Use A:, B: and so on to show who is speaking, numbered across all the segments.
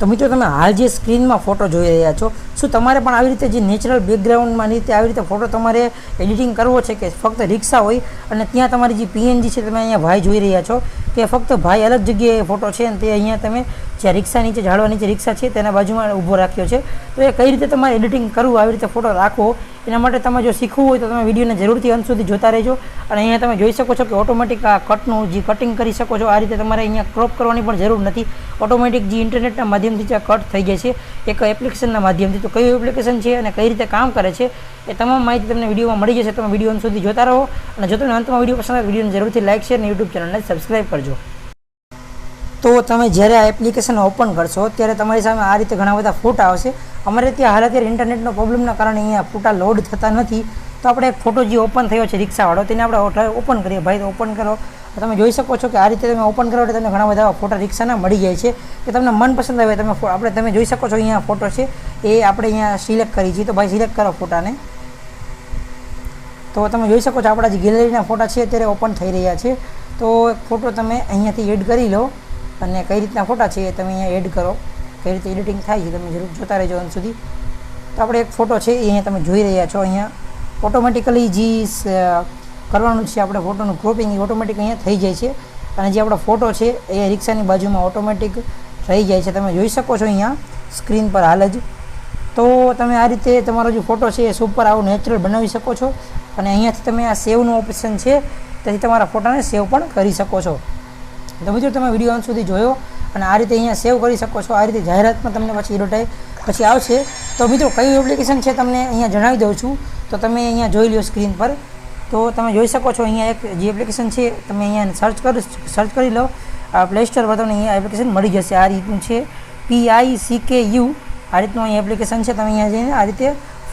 A: તો મિત્રો, તમે હાલ જે સ્ક્રીનમાં ફોટો જોઈ રહ્યા છો, શું તમારે પણ આવી રીતે જે નેચરલ બેકગ્રાઉન્ડમાં રીતે આવી રીતે ફોટો તમારે એડિટિંગ કરવો છે કે ફક્ત રિક્ષા હોય અને ત્યાં તમારી જે પીએનજી છે, તમે અહીંયા ભાઈ જોઈ રહ્યા છો કે ફક્ત ભાઈ અલગ જગ્યાએ ફોટો છે અને તે અહીંયા તમે જ્યાં રિક્ષા નીચે ઝાડવા નીચે રિક્ષા છે, તેના બાજુમાં ઊભો રાખ્યો છે. તો એ કઈ રીતે તમારે એડિટિંગ કરવું, આવી રીતે ફોટો રાખવો, એના માટે તમે જો શીખવું હોય તો તમે વિડીયોને જરૂરથી અંત સુધી જોતા રહેજો. અને અહીંયા તમે જોઈ શકો છો કે ઓટોમેટિક આ કટનું જે કટિંગ કરી શકો છો, આ રીતે તમારે અહીંયા ક્રોપ કરવાની પણ જરૂર નથી. ઓટોમેટિક જે ઇન્ટરનેટના માધ્યમથી જે કટ થઈ જાય છે. એક એપ્લિકેશનના માધ્યમથી. તો કયું એપ્લિકેશન છે અને કઈ રીતે કામ કરે છે, એ તમામ માહિતી તમને વિડીયોમાં મળી જશે. તમે વીડિયો અંત સુધી જોતા રહો. અને જો તમને અંતમાં વીડિયો પસંદ આવે વિડીયોને જરૂરથી લાઇક શેર અને યુટ્યુબ ચેનલને સબસ્ક્રાઈબ કરજો. તો તમે જ્યારે આ એપ્લિકેશન ઓપન કરશો, ત્યારે તમારી સામે આ રીતે ઘણા બધા ફોટા આવશે. અમારે ત્યાં હાલ અત્યારે ઇન્ટરનેટનો પ્રોબ્લેમના કારણે અહીંયા ફોટા લોડ થતા નથી. તો આપણે એક ફોટો જે ઓપન થયો છે રિક્ષાવાળો, તેને આપણે ઓપન કરીએ. ભાઈ ઓપન કરો. તમે જોઈ શકો છો કે આ રીતે તમે ઓપન કરો એટલે તમને ઘણા બધા ફોટા રિક્ષાના મળી જાય છે. કે તમને મનપસંદ આવે, તમે આપણે તમે જોઈ શકો છો અહીંયા ફોટો છે. એ આપણે અહીંયા સિલેક્ટ કરી છીએ તો ભાઈ સિલેક્ટ કરો ફોટાને. તો તમે જોઈ શકો છો આપણા જે ગેલેરીના ફોટા છે અત્યારે ઓપન થઈ રહ્યા છે. તો ફોટો તમે અહીંયાથી એડ કરી લો. અને કઈ રીતના ફોટા છે એ તમે અહીંયા એડ કરો. કઈ રીતે એડિટિંગ થાય છે તમે જરૂર જોતા રહેજો અંત સુધી. તો આપણે એક ફોટો છે એ અહીંયા તમે જોઈ રહ્યા છો અહીંયા. ઓટોમેટિકલી જે કરવાનું છે આપણે ફોટોનું ક્રોપિંગ એ ઓટોમેટિક અહીંયા થઈ જાય છે. અને જે આપણો ફોટો છે એ રિક્ષાની બાજુમાં ઓટોમેટિક થઈ જાય છે. તમે જોઈ શકો છો અહીંયા, સ્ક્રીન પર હાલ જ. તો તમે આ રીતે તમારો જે ફોટો છે એ સુપર આવું નેચરલ બનાવી શકો છો. અને અહીંયાથી તમે આ સેવનું ઓપ્શન છે તેથી તમારા ફોટાને સેવ પણ કરી શકો છો. તો મિત્રો તમે વીડિયો અંત સુધી જોયો અને આ રીતે અહીંયા સેવ કરી શકો છો. આ રીતે જાહેરાતમાં તમને પછી એડવર્ટાઈઝ પછી આવશે. તો મિત્રો કયું એપ્લિકેશન છે તમને અહીંયા જણાવી દઉં છું. તો તમે અહીંયા જોઈ લો સ્ક્રીન પર. તો તમે જોઈ શકો છો અહીંયા એક જે એપ્લિકેશન છે, તમે અહીંયા સર્ચ કર સર્ચ કરી લો. પ્લે સ્ટોર પર તમને અહીંયા એપ્લિકેશન મળી જશે. આ રીતનું છે. પી આઈ સી કે યુ આ રીતનું અહીંયા એપ્લિકેશન છે. તમે અહીંયા જઈને આ રીતે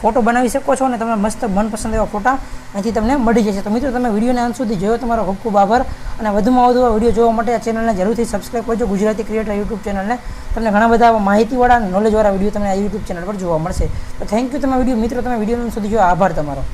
A: ફોટો બનાવી શકો છો અને તમને મસ્ત મનપસંદ એવા ફોટા અહીંથી તમને મળી જશે. તો મિત્રો, તમે વિડીયોને અંત સુધી જોયો તમારો ખૂબ ખૂબ આભાર અને વધુમાં વધુ વીડિયો જોવા માટે આ ચેનલને જરૂરથી સબસ્ક્રાઈબ કરજો. ગુજરાતી ક્રિએટર યુટ્યુબ ચેનલને તમને ઘણા બધા માહિતીવાળા અને નોલેજવાળા વીડિયો તમને આ યુટ્યુબ ચેનલ પર જોવા મળશે. તો થેન્ક યુ તમે વીડિયો. મિત્રો, તમે વીડિયો સુધી જોયો. આભાર તમારો.